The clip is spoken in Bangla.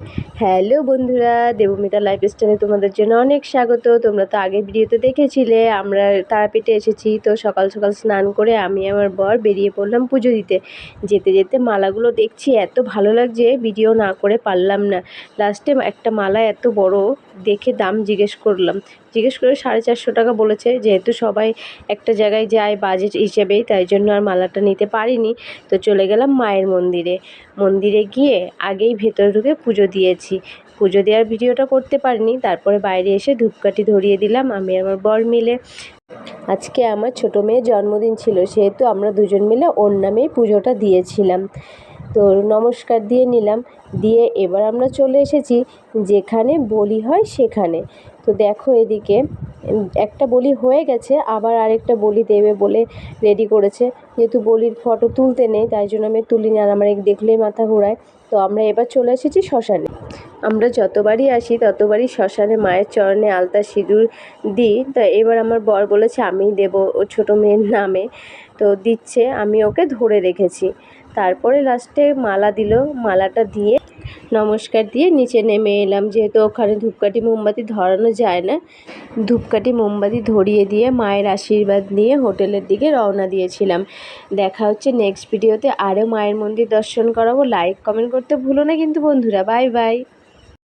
হ্যালো বন্ধুরা, দেবমিতা লাইফ স্টাইলে তোমাদের জন্য অনেক স্বাগত। তোমরা তো আগের ভিডিওতে দেখেছিলে, আমরা তারাপীঠে এসেছি, তো সকাল সকাল স্নান করে আমি আমার বর বেরিয়ে পড়লাম পুজো দিতে। যেতে যেতে মালাগুলো দেখছি, এত ভালো লাগছে, ভিডিও না করে পারলাম না। লাস্টে একটা মালা এত বড় দেখে দাম জিজ্ঞেস করলাম। জিজ্ঞেস করে সাড়ে চারশো টাকা বলেছে। যেহেতু সবাই একটা জায়গায় যায় বাজেট হিসেবেই তাই জন্য আর মালাটা নিতে পারিনি। তো চলে গেলাম মায়ের মন্দিরে। মন্দিরে গিয়ে আগেই ভেতরে ঢুকে পুজো দিয়েছি। পুজো দেওয়ার ভিডিওটা করতে পারিনি, তারপরে বাইরে এসে ধূপকাঠি ধরিয়ে দিলাম, আমি আমার বর মিলে। আজকে আমার ছোটো মেয়ের জন্মদিন ছিল, সেহেতু আমরা দুজন মিলে ওর নামেই পুজোটা দিয়েছিলাম। তো নমস্কার দিয়ে নিলাম। দিয়ে এবার আমরা চলে এসেছি যেখানে বলি হয় সেখানে। তো দেখো এদিকে। একটা বলি হয়ে গেছে, আবার আরেকটা বলি দেবে বলে রেডি করেছে। যেহেতু বলির ফটো তুলতে নেই, তাই জন্য আমি তুলিনি আর আমার দেখলেই মাথা ঘোরায়। তো আমরা এবার চলে এসেছি শ্মশানে। আমরা যতবারই আসি, ততবারই শ্মশানে মায়ের চরণে আলতা সিঁদুর দিই। তো এবার আমার বর বলেছে, আমি দেবো ও ছোটো মেয়ের নামে। তো দিচ্ছে, আমি ওকে ধরে রেখেছি। তারপরে লাস্টে মালা দিল, মালাটা দিয়ে নমস্কার দিয়ে নিচে নেমে এলাম। যেহেতু ওখানে ধূপকাঠি মোমবাতি ধরানো যায় না, ধূপকাঠি মোমবাতি ধরিয়ে দিয়ে মায়ের আশীর্বাদ নিয়ে হোটেলের দিকে রওনা দিয়েছিলাম। দেখা হচ্ছে নেক্সট ভিডিওতে আরও মায়ের মন্দির দর্শন করাবো। লাইক কমেন্ট করতে ভুলো না কিন্তু বন্ধুরা। Bye bye